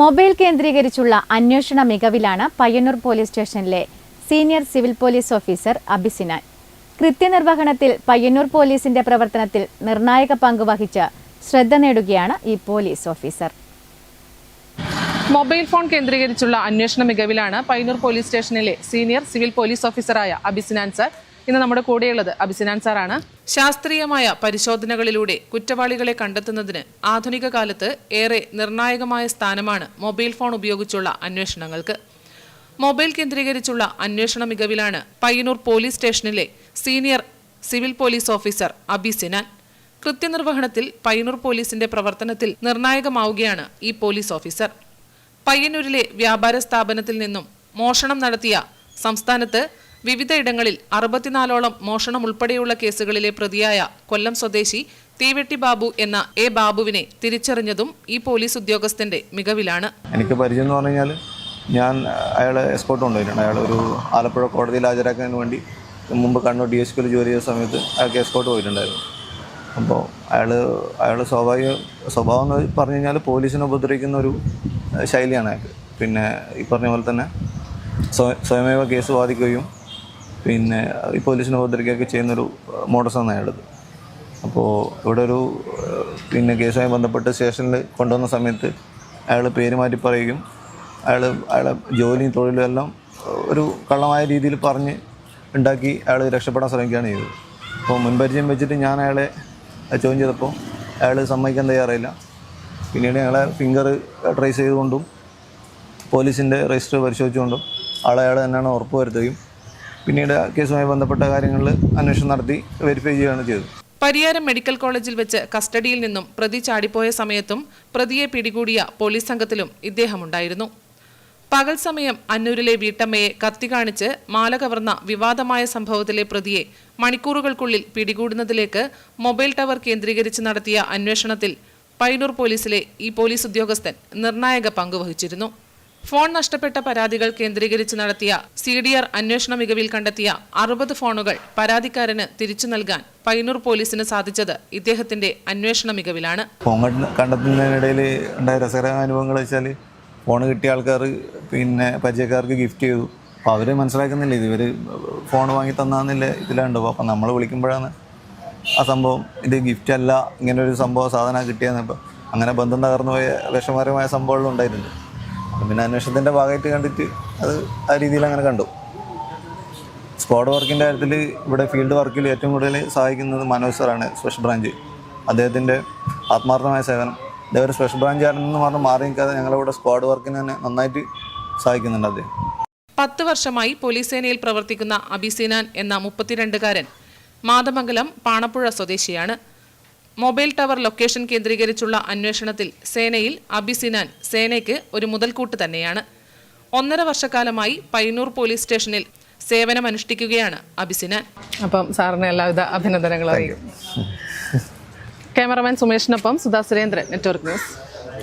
Mobile കേന്ദ്രീകരിച്ചുള്ള അന്വേഷണ മികവിലാണ് പയ്യന്നൂർ പോലീസ് സ്റ്റേഷനിലെ senior civil police officer Abisinan. കൃത്യനിർവഹണത്തിൽ Payyanur പോലീസിന്റെ പ്രവർത്തനത്തിൽ നിർണായക പങ്ക് വഹിച്ച് ശ്രദ്ധ നേടുകയാണ് ഈ പോലീസ് ഓഫീസർ. മൊബൈൽ ഫോൺ കേന്ദ്രീകരിച്ചുള്ള അന്വേഷണ മികവിലാണ് പയ്യന്നൂർ പോലീസ് സ്റ്റേഷനിലെ സീനിയർ സിവിൽ പോലീസ് ഓഫീസറായ അബിസിനാൻ സർ ഇന്ന് നമ്മുടെ കൂടെയുള്ളത് അബിസിനാൻ സാറാണ്. ശാസ്ത്രീയമായ പരിശോധനകളിലൂടെ കുറ്റവാളികളെ കണ്ടെത്തുന്നതിന് ആധുനിക കാലത്ത് ഏറെ നിർണായകമായ സ്ഥാനമാണ് മൊബൈൽ ഫോൺ ഉപയോഗിച്ചുള്ള അന്വേഷണങ്ങൾക്ക്. മൊബൈൽ കേന്ദ്രീകരിച്ചുള്ള അന്വേഷണ മികവിലാണ് പയ്യന്നൂർ പോലീസ് സ്റ്റേഷനിലെ senior civil police officer Abisinan കൃത്യനിർവഹണത്തിൽ Payyanur പോലീസിന്റെ പ്രവർത്തനത്തിൽ നിർണായകമാവുകയാണ് ഈ പോലീസ് ഓഫീസർ. പയ്യന്നൂരിലെ വ്യാപാര സ്ഥാപനത്തിൽ നിന്നും മോഷണം നടത്തിയ സംസ്ഥാനത്ത് വിവിധയിടങ്ങളിൽ അറുപത്തിനാലോളം മോഷണം ഉൾപ്പെടെയുള്ള കേസുകളിലെ പ്രതിയായ കൊല്ലം സ്വദേശി തീവെട്ടി ബാബു എന്ന എ ബാബുവിനെ തിരിച്ചറിഞ്ഞതും ഈ പോലീസ് ഉദ്യോഗസ്ഥന്റെ മികവിലാണ്. എനിക്ക് പരിചയം എന്ന് പറഞ്ഞു കഴിഞ്ഞാൽ ഞാൻ അയാളെ എസ്കോട്ട് കൊണ്ടുപോയിട്ടുണ്ട് അയാൾ ഒരു ആലപ്പുഴ കോടതിയിൽ ഹാജരാക്കാൻ വേണ്ടി മുമ്പ് കണ്ണൂർ ഡി എസ് ജോലി ചെയ്ത സമയത്ത് അയാൾക്ക് എസ്കോട്ട് പോയിട്ടുണ്ടായിരുന്നു. അപ്പോൾ അയാൾ അയാളുടെ സ്വാഭാവിക സ്വഭാവം എന്ന് പറഞ്ഞു കഴിഞ്ഞാൽ പോലീസിനെ ഉപദ്രവിക്കുന്ന ഒരു ശൈലിയാണ് അയാൾക്ക്. പിന്നെ ഈ പറഞ്ഞ പോലെ തന്നെ സ്വയമേവ കേസ് വാദിക്കുകയും പിന്നെ ഈ പോലീസിനെ ഉപദ്രവിക്കുകയൊക്കെ ചെയ്യുന്നൊരു മോഡസാണ് അയാളത്. അപ്പോൾ ഇവിടെ ഒരു പിന്നെ കേസുമായി ബന്ധപ്പെട്ട് സ്റ്റേഷനിൽ കൊണ്ടുവന്ന സമയത്ത് അയാൾ പേര് മാറ്റി പറയുകയും അയാൾ അയാളെ ജോലിയും തൊഴിലും എല്ലാം ഒരു കള്ളമായ രീതിയിൽ പറഞ്ഞ് ഉണ്ടാക്കി അയാൾ രക്ഷപ്പെടാൻ ശ്രമിക്കുകയാണ് ചെയ്തത്. അപ്പോൾ മുൻപരിചയം വെച്ചിട്ട് ഞാൻ അയാളെ ചോദ്യം ചെയ്തപ്പോൾ അയാൾ സമ്മതിക്കാൻ തയ്യാറായില്ല. പിന്നീട് ഞങ്ങളെ ഫിംഗർ ട്രേസ് ചെയ്തുകൊണ്ടും പോലീസിന്റെ രജിസ്റ്റർ പരിശോധിച്ചുകൊണ്ടും ആളെ അയാൾ തന്നെയാണ് ഉറപ്പ് വരുത്തുകയും പിന്നീട് കേസുമായി ബന്ധപ്പെട്ട കാര്യങ്ങളിൽ അന്വേഷണം നടത്തി വെരിഫൈ ചെയ്യുകയാണ് ചെയ്തത്. പരിയാരം മെഡിക്കൽ കോളേജിൽ വെച്ച് കസ്റ്റഡിയിൽ നിന്നും പ്രതി ചാടിപ്പോയ സമയത്തും പ്രതിയെ പിടികൂടിയ പോലീസ് സംഘത്തിലും ഇദ്ദേഹമുണ്ടായിരുന്നു. പകൽ സമയം അന്നൂരിലെ വീട്ടമ്മയെ കത്തി കാണിച്ച് മാല കവർന്ന വിവാദമായ സംഭവത്തിലെ പ്രതിയെ മണിക്കൂറുകൾക്കുള്ളിൽ പിടികൂടുന്നതിലേക്ക് മൊബൈൽ ടവർ കേന്ദ്രീകരിച്ച് നടത്തിയ അന്വേഷണത്തിൽ പൈനൂർ പോലീസിലെ ഈ പോലീസ് ഉദ്യോഗസ്ഥൻ നിർണായക പങ്ക് വഹിച്ചിരുന്നു. ഫോൺ നഷ്ടപ്പെട്ട പരാതികൾ കേന്ദ്രീകരിച്ച് നടത്തിയ സി ഡി ആർ അന്വേഷണ മികവിൽ കണ്ടെത്തിയ അറുപത് ഫോണുകൾ പരാതിക്കാരന് തിരിച്ചു നൽകാൻ പൈനൂർ പോലീസിന് സാധിച്ചത് ഇദ്ദേഹത്തിന്റെ അന്വേഷണ മികവിലാണ്. ഫോൺ കണ്ട- കണ്ടെത്തുന്നതിനിടയിൽ ഉണ്ടായ രസകരമായ അനുഭവങ്ങൾ വെച്ചാൽ ഫോൺ കിട്ടിയ ആൾക്കാർ പിന്നെ പരിചയക്കാർക്ക് ഗിഫ്റ്റ് ചെയ്തു. അപ്പോൾ അവർ മനസ്സിലാക്കുന്നില്ല ഇവർ ഫോൺ വാങ്ങി തന്നാന്നില്ല ഇതിലുണ്ടാവും അപ്പം നമ്മൾ വിളിക്കുമ്പോഴാണ് ആ സംഭവം ഇത് ഗിഫ്റ്റ് അല്ല ഇങ്ങനെ ഒരു സംഭവം സാധനം കിട്ടിയെന്ന് അങ്ങനെ ബന്ധം തകർന്നു പോയ വിഷമകരമായ സംഭവങ്ങളും ഉണ്ടായിട്ടുണ്ട്. പിന്നെ അന്വേഷണത്തിന്റെ ഭാഗമായിട്ട് കണ്ടിട്ട് അത് ആ രീതിയിൽ അങ്ങനെ കണ്ടു. സ്ക്വാഡ് വർക്കിന്റെ കാര്യത്തിൽ ഇവിടെ ഫീൽഡ് വർക്കിൽ ഏറ്റവും കൂടുതൽ സഹായിക്കുന്നത് മനോജ് സാറാണ് സ്പെഷ്യൽ ബ്രാഞ്ച്. അദ്ദേഹത്തിന്റെ ആത്മാർത്ഥമായ സേവനം. അദ്ദേഹം ഒരു സ്പെഷ്യൽ ബ്രാഞ്ച് ആണെന്ന് മാത്രം മാറി നിൽക്കാതെ ഞങ്ങളിവിടെ സ്ക്വാഡ് വർക്കിന് തന്നെ നന്നായിട്ട് സഹായിക്കുന്നുണ്ട് അദ്ദേഹം. പത്ത് വർഷമായി പോലീസ് സേനയിൽ പ്രവർത്തിക്കുന്ന അബിസിനാൻ എന്ന മുപ്പത്തിരണ്ടുകാരൻ മാതമംഗലം പാണപ്പുഴ സ്വദേശിയാണ്. മൊബൈൽ ടവർ ലൊക്കേഷൻ കേന്ദ്രീകരിച്ചുള്ള അന്വേഷണത്തിൽ സേനയിൽ അബിസിനാൻ സേനയ്ക്ക് ഒരു മുതൽക്കൂട്ട് തന്നെയാണ്. ഒന്നര വർഷക്കാലമായി പയ്യന്നൂർ പോലീസ് സ്റ്റേഷനിൽ സേവനമനുഷ്ഠിക്കുകയാണ് അബിസിനാൻ അപ്പം സാറിന് എല്ലാവിധ അഭിനന്ദനങ്ങളും ക്യാമറമാൻ സുമേഷിനൊപ്പം സുധാ സുരേന്ദ്രൻ നെറ്റ്വർക്ക് ന്യൂസ്.